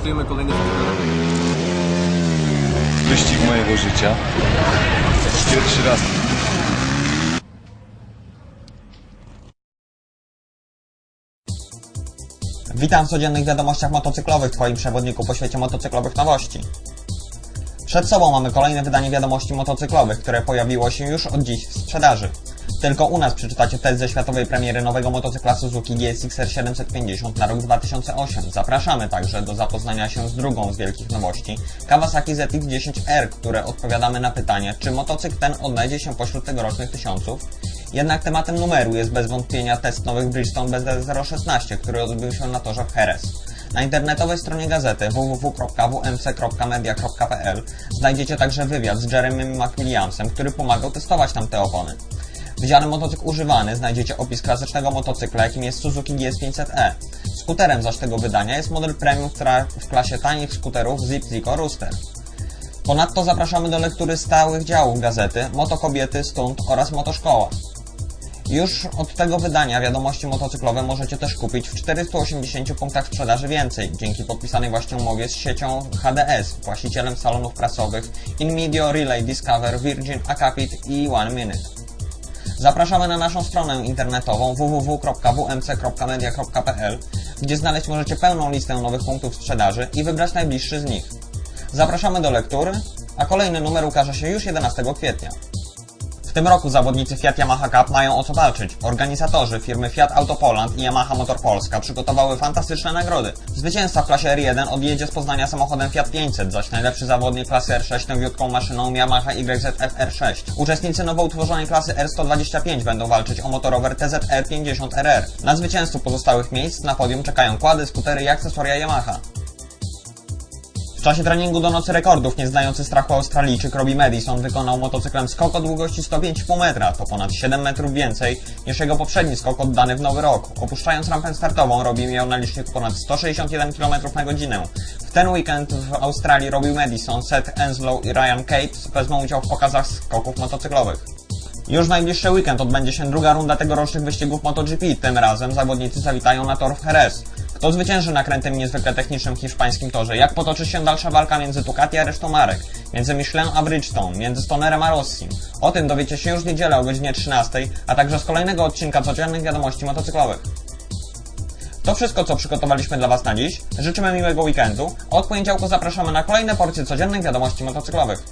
Startujemy kolejny sezon. Wyścig mojego życia. Pierwszy raz. Witam w codziennych wiadomościach motocyklowych, Twoim przewodniku po świecie motocyklowych nowości. Przed sobą mamy kolejne wydanie wiadomości motocyklowych, które pojawiło się już od dziś w sprzedaży. Tylko u nas przeczytacie test ze światowej premiery nowego motocykla Suzuki GSX-R 750 na rok 2008. Zapraszamy także do zapoznania się z drugą z wielkich nowości, Kawasaki ZX-10R, które odpowiadamy na pytanie, czy motocykl ten odnajdzie się pośród tegorocznych tysiąców. Jednak tematem numeru jest bez wątpienia test nowych Bridgestone BZ016, który odbył się na torze w. Na internetowej stronie gazety www.wmc.media.pl znajdziecie także wywiad z Jeremym McWilliamsem, który pomagał testować tam te opony. W dziale motocykl używany znajdziecie opis klasycznego motocykla, jakim jest Suzuki GS500e. Skuterem zaś tego wydania jest model premium w klasie tanich skuterów Zip Zico Rooster. Ponadto zapraszamy do lektury stałych działów gazety Motokobiety, Stunt oraz Motoszkoła. Już od tego wydania wiadomości motocyklowe możecie też kupić w 480 punktach sprzedaży więcej, dzięki podpisanej właśnie umowie z siecią HDS, właścicielem salonów prasowych InMedio, Relay Discover, Virgin, Acapit i One Minute. Zapraszamy na naszą stronę internetową www.wmc.media.pl, gdzie znaleźć możecie pełną listę nowych punktów sprzedaży i wybrać najbliższy z nich. Zapraszamy do lektury, a kolejny numer ukaże się już 11 kwietnia. W tym roku zawodnicy Fiat Yamaha Cup mają o co walczyć. Organizatorzy firmy Fiat Auto Poland i Yamaha Motor Polska przygotowały fantastyczne nagrody. Zwycięzca w klasie R1 odjedzie z Poznania samochodem Fiat 500, zaś najlepszy zawodnik klasy R6 nowiutką maszyną Yamaha YZF R6. Uczestnicy nowo utworzonej klasy R125 będą walczyć o motorower TZR 50RR. Na zwycięzców pozostałych miejsc na podium czekają kłady, skutery i akcesoria Yamaha. W czasie treningu do nocy rekordów nieznający strachu Australijczyk Robbie Madison wykonał motocyklem skok o długości 105,5 metra, to ponad 7 metrów więcej niż jego poprzedni skok oddany w nowy rok. Opuszczając rampę startową, Robbie miał na liczniku ponad 161 km na godzinę. W ten weekend w Australii Robbie Madison, Seth Enslow i Ryan Cates wezmą udział w pokazach skoków motocyklowych. Już w najbliższy weekend odbędzie się druga runda tegorocznych wyścigów MotoGP. Tym razem zawodnicy zawitają na tor w Jerez. Kto zwycięży na krętym niezwykle technicznym hiszpańskim torze? Jak potoczy się dalsza walka między Ducati a resztą marek? Między Michelin a Bridgestone? Między Stonerem a Rossim? O tym dowiecie się już niedzielę o godzinie 13, a także z kolejnego odcinka codziennych wiadomości motocyklowych. To wszystko, co przygotowaliśmy dla Was na dziś. Życzymy miłego weekendu. Od poniedziałku zapraszamy na kolejne porcje codziennych wiadomości motocyklowych.